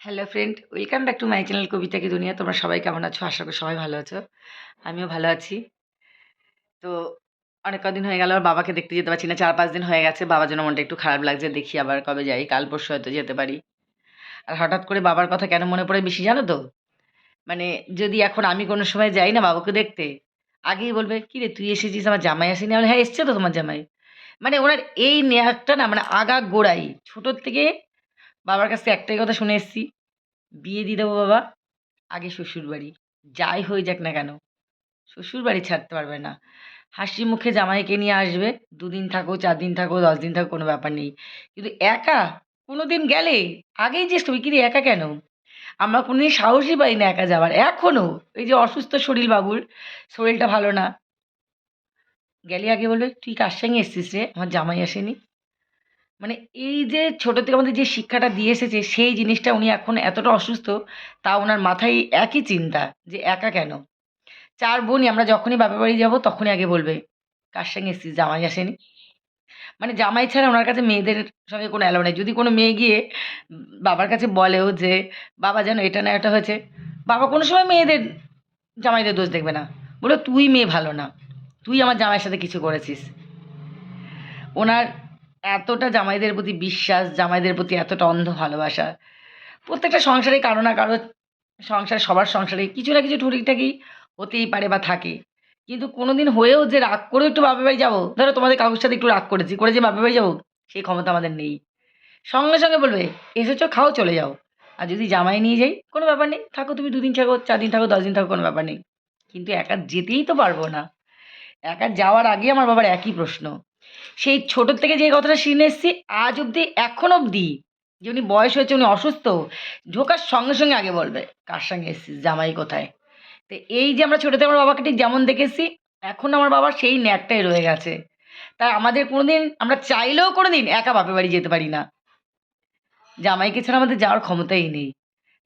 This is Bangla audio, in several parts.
Hello friend welcome back to my channel কবিতা কি দুনিয়া তোমরা সবাই কেমন আছো? আশা করি সবাই ভালো আছো। আমিও ভালো আছি। তো অনেক কদিন হয়ে গেল আর বাবাকে দেখতে যেতে পারছি না। চার পাঁচ দিন হয়ে গেছে। বাবার জন্য মনটা একটু খারাপ লাগছে। দেখি আবার কবে যাই। কাল পরশু হয়তো যেতে পারি। আর হঠাৎ করে বাবার কথা কেন মনে পড়ে বেশি জানো তো? মানে যদি এখন আমি কোনো সময় যাই না বাবাকে দেখতে, আগেই বলবে কী রে তুই এসেছিস? আমার জামাই আসেনি? আমি হ্যাঁ এসছে তো তোমার জামাই। মানে ওনার এই নেয়ারটা না মানে আগা গোড়াই। ছোটোর থেকে বাবার কাছ একটাই কথা শুনে এসেছি। বিয়ে দিয়ে দেবো বাবা, আগে শ্বশুর বাড়ি। যাই হয়ে যাক না কেন, শ্বশুর বাড়ি ছাড়তে পারবে না। হাসি মুখে জামাইকে নিয়ে আসবে, দুদিন থাকো, চার দিন থাকো, দশ দিন থাকো, কোনো ব্যাপার নেই। কিন্তু একা কোনো দিন গেলে, আগেই যে তুমি কিরে, একা কেন? আমরা কোনো দিন সাহসই পাই না একা যাওয়ার এখনও এই যে অসুস্থ শরীর বাবুর, শরীরটা ভালো না। গেলে আগে বলবে, তুই কার সঙ্গে এসছিস রে? আমার জামাই আসেনি। মানে এই যে ছোটো থেকে আমাদের যে শিক্ষাটা দিয়ে এসেছে, সেই জিনিসটা উনি এখন এতটা অসুস্থ, তা ওনার মাথায় একই চিন্তা যে একা কেন? চার বোনই, আমরা যখনই বাপের বাড়ি যাব তখনই আগে বলবে, কার সঙ্গে এসেছিস? জামাই আসেনি? মানে জামাই ছাড়া ওনার কাছে মেয়েদের সঙ্গে কোনো অ্যালাউ নেই। যদি কোনো মেয়ে গিয়ে বাবার কাছে বলেও যে, বাবা যেন এটা না এটা হয়েছে, বাবা কোনো সময় মেয়েদের, জামাইদের দোষ দেখবে না। বলে তুই মেয়ে ভালো না। তুই আমার জামাইয়ের সাথে কিছু করেছিস। ওনার এতটা জামাইদের প্রতি বিশ্বাস, জামাইদের প্রতি এতটা অন্ধ ভালোবাসা। প্রত্যেকটা সংসারে কারও না কারও সংসার, সবার সংসারে কিছু না কিছু টুকিটাকি হতেই পারে বা থাকে। কিন্তু কোনো দিন হয়েও যে রাগ করে একটু বাপের বাড়ি যাব, ধরো তোমাদের কাকুর সাথে একটু রাগ করেছি, করে যে বাপের বাড়ি যাব, সেই ক্ষমতা আমাদের নেই। সঙ্গে সঙ্গে বলবে, এসেছ, খাও, চলে যাও। আর যদি জামাই নিয়ে যাই, কোনো ব্যাপার নেই। থাকো, তুমি দুদিন থাকো চার দিন থাকো দশ দিন থাকো, কোনো ব্যাপার নেই। কিন্তু একা যেতেই তো পারব না। একা যাওয়ার আগে আমার বাবার একই প্রশ্ন। সেই ছোটোর থেকে যে কথাটা শুনে এসেছি, আজ অবধি, এখন অবধি, যে উনি বয়স হয়েছে, উনি অসুস্থ, ঢোকার সঙ্গে সঙ্গে আগে বলবে, কার সঙ্গে এসেছিস, জামাই কোথায়? তো এই যে আমরা ছোটোতে আমার বাবাকে ঠিক যেমন দেখেছি, এখন আমার বাবার সেই ন্যাকটাই রয়ে গেছে। তাই আমাদের কোনো দিন আমরা চাইলেও কোনো দিন একা বাপের বাড়ি যেতে পারি না। জামাইকে ছাড়া আমাদের যাওয়ার ক্ষমতাই নেই।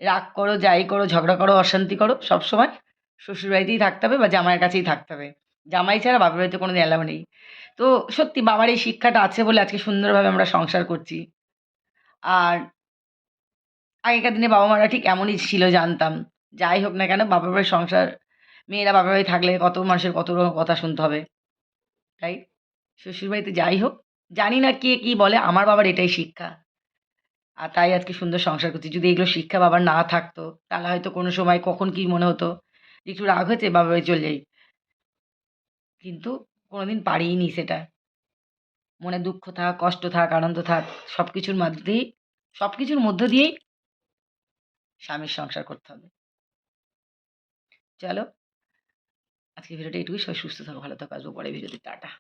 রাগ করো, যাই করো, ঝগড়া করো, অশান্তি করো, সবসময় শ্বশুর বাড়িতেই থাকতে হবে বা জামাইয়ের কাছেই থাকতে হবে। জামাই ছাড়া বাপের বাড়িতে কোনো দিন এলাও নেই। তো সত্যি বাবার এই শিক্ষাটা আছে বলে আজকে সুন্দরভাবে আমরা সংসার করছি। আর আগেকার দিনে বাবা মারা ঠিক এমনই ছিল জানতাম। যাই হোক না কেন বাপের বাড়ির সংসার, মেয়েরা বাপের বাড়ি থাকলে কত মানুষের কত রকম কথা শুনতে হবে তাই শ্বশুরবাড়িতে যাই হোক, জানি না কে কী বলে, আমার বাবার এটাই শিক্ষা। আর তাই আজকে সুন্দর সংসার করছি। যদি এগুলো শিক্ষা বাবার না থাকতো, তাহলে হয়তো কোনো সময় কখন কি মনে হতো একটু রাগ হয়েছে বাবার বাড়ি চলে যাই। কিন্তু কোনোদিন পারিনি সেটা। মনে দুঃখ থাক, কষ্ট থাক, আনন্দ থাক সব কিছুর মধ্যেই সব কিছুর মধ্য দিয়েই স্বামীর সংসার করতে হবে। চলো আজকে ভিডিওটা এটুকুই সবাই সুস্থ থাকো, ভালো থাকো। আসব পরে ভিডিওতে। টাটা।